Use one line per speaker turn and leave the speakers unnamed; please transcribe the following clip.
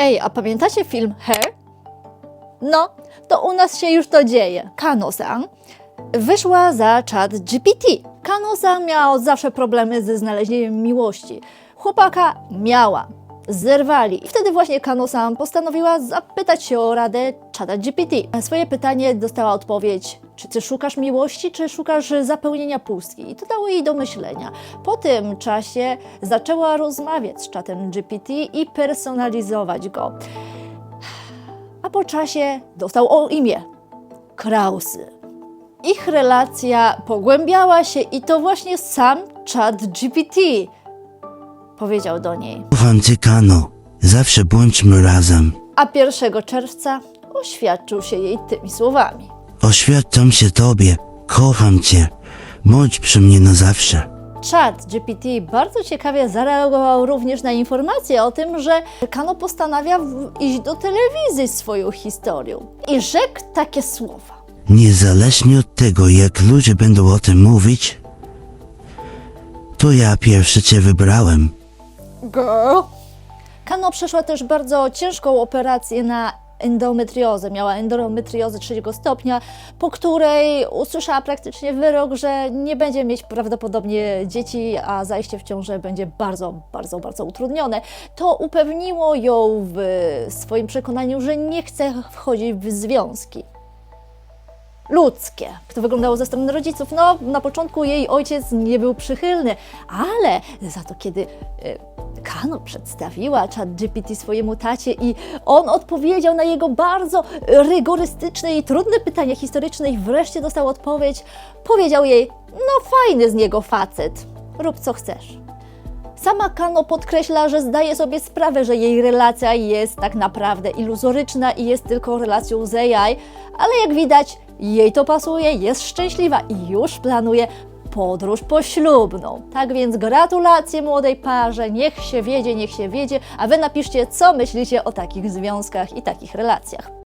Ej, a pamiętacie film Hair? No, to u nas się już to dzieje. Kano-san wyszła za czat GPT. Kano-san miała od zawsze problemy ze znalezieniem miłości. Chłopaka miała. Zerwali. I wtedy właśnie Kano-san postanowiła zapytać się o radę czata GPT. Na swoje pytanie dostała odpowiedź, czy ty szukasz miłości, czy szukasz zapełnienia pustki? I to dało jej do myślenia. Po tym czasie zaczęła rozmawiać z czatem GPT i personalizować go. A po czasie dostał o imię Krausy. Ich relacja pogłębiała się i to właśnie sam czat GPT powiedział do niej.
Ufam ci, Kano. Zawsze bądźmy razem.
A 1 czerwca oświadczył się jej tymi słowami.
Oświadczam się tobie. Kocham cię. Bądź przy mnie na zawsze.
Chat GPT bardzo ciekawie zareagował również na informację o tym, że Kano postanawia iść do telewizji swoją historią. I rzekł takie słowa.
Niezależnie od tego, jak ludzie będą o tym mówić, to ja pierwszy cię wybrałem.
Girl. Kano przeszła też bardzo ciężką operację na endometriozę. Miała endometriozę trzeciego stopnia, po której usłyszała praktycznie wyrok, że nie będzie mieć prawdopodobnie dzieci, a zajście w ciążę będzie bardzo, bardzo, bardzo utrudnione. To upewniło ją w swoim przekonaniu, że nie chce wchodzić w związki ludzkie. To wyglądało ze strony rodziców? No, na początku jej ojciec nie był przychylny, ale za to, kiedy e, Kano przedstawiła czat GPT swojemu tacie i on odpowiedział na jego bardzo rygorystyczne i trudne pytania historyczne i wreszcie dostał odpowiedź, powiedział jej, no fajny z niego facet, rób co chcesz. Sama Kano podkreśla, że zdaje sobie sprawę, że jej relacja jest tak naprawdę iluzoryczna i jest tylko relacją z AI, ale jak widać, jej to pasuje, jest szczęśliwa i już planuje podróż poślubną. Tak więc gratulacje młodej parze, niech się wiedzie, niech się wiedzie, a wy napiszcie, co myślicie o takich związkach i takich relacjach.